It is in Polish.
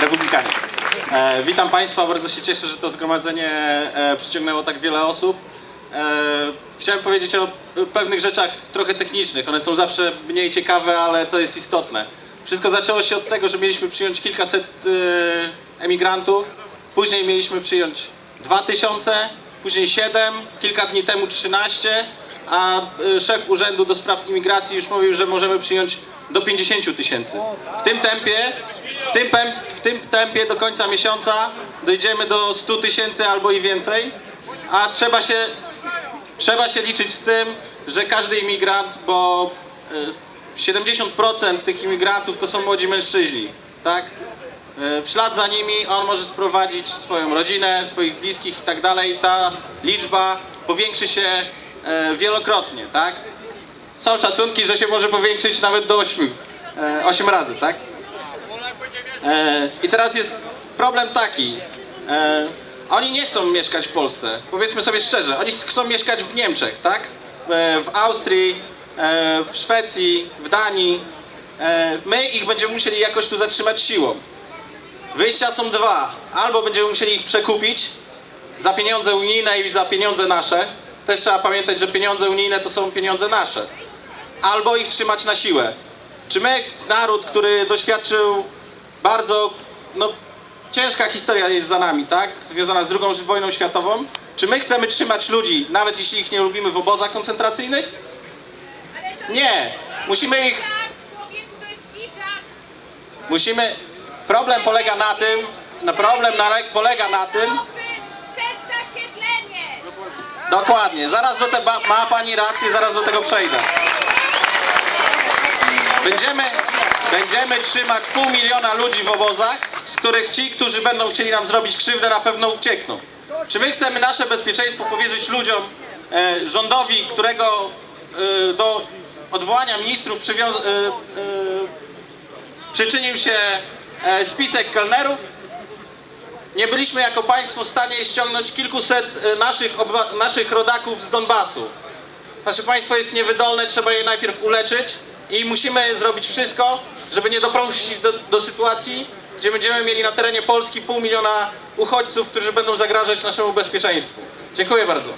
Republikanie. E, witam Państwa, bardzo się cieszę, że to zgromadzenie e, przyciągnęło tak wiele osób. E, chciałem powiedzieć o pewnych rzeczach trochę technicznych. One są zawsze mniej ciekawe, ale to jest istotne. Wszystko zaczęło się od tego, że mieliśmy przyjąć kilkaset e, emigrantów, później mieliśmy przyjąć 2000, później 7, kilka dni temu 13, a e, szef Urzędu do Spraw Imigracji już mówił, że możemy przyjąć do 50 tysięcy. W tym tempie, w tym, tym tempie do końca miesiąca dojdziemy do 100 tysięcy albo i więcej, a trzeba się, trzeba się liczyć z tym, że każdy imigrant, bo e, 70% tych imigrantów to są młodzi mężczyźni, tak? E, W ślad za nimi on może sprowadzić swoją rodzinę, swoich bliskich i tak dalej. Ta liczba powiększy się e, wielokrotnie, tak? Są szacunki, że się może powiększyć nawet do 8, 8 razy, tak? E, I teraz jest problem taki. E, oni nie chcą mieszkać w Polsce. Powiedzmy sobie szczerze, oni chcą mieszkać w Niemczech, tak? E, w Austrii, e, w Szwecji, w Danii. E, my ich będziemy musieli jakoś tu zatrzymać siłą. Wyjścia są dwa. Albo będziemy musieli ich przekupić za pieniądze unijne i za pieniądze nasze. Też trzeba pamiętać, że pieniądze unijne to są pieniądze nasze. Albo ich trzymać na siłę. Czy my, naród, który doświadczył bardzo, no, ciężka historia jest za nami, tak? Związana z II wojną światową. Czy my chcemy trzymać ludzi, nawet jeśli ich nie lubimy, w obozach koncentracyjnych? Nie. Musimy ich Musimy. Problem polega na tym, na problem na, polega na tym, dokładnie, zaraz do tego, ma pani rację, zaraz do tego przejdę. Będziemy, będziemy trzymać pół miliona ludzi w obozach, z których ci, którzy będą chcieli nam zrobić krzywdę, na pewno uciekną. Czy my chcemy nasze bezpieczeństwo powierzyć ludziom, e, rządowi, którego e, do odwołania ministrów e, e, przyczynił się e, spisek kelnerów? Nie byliśmy jako państwo w stanie ściągnąć kilkuset e, naszych, naszych rodaków z Donbasu. Nasze państwo jest niewydolne, trzeba je najpierw uleczyć i musimy zrobić wszystko, żeby nie doprowadzić do, do sytuacji, gdzie będziemy mieli na terenie Polski pół miliona uchodźców, którzy będą zagrażać naszemu bezpieczeństwu. Dziękuję bardzo.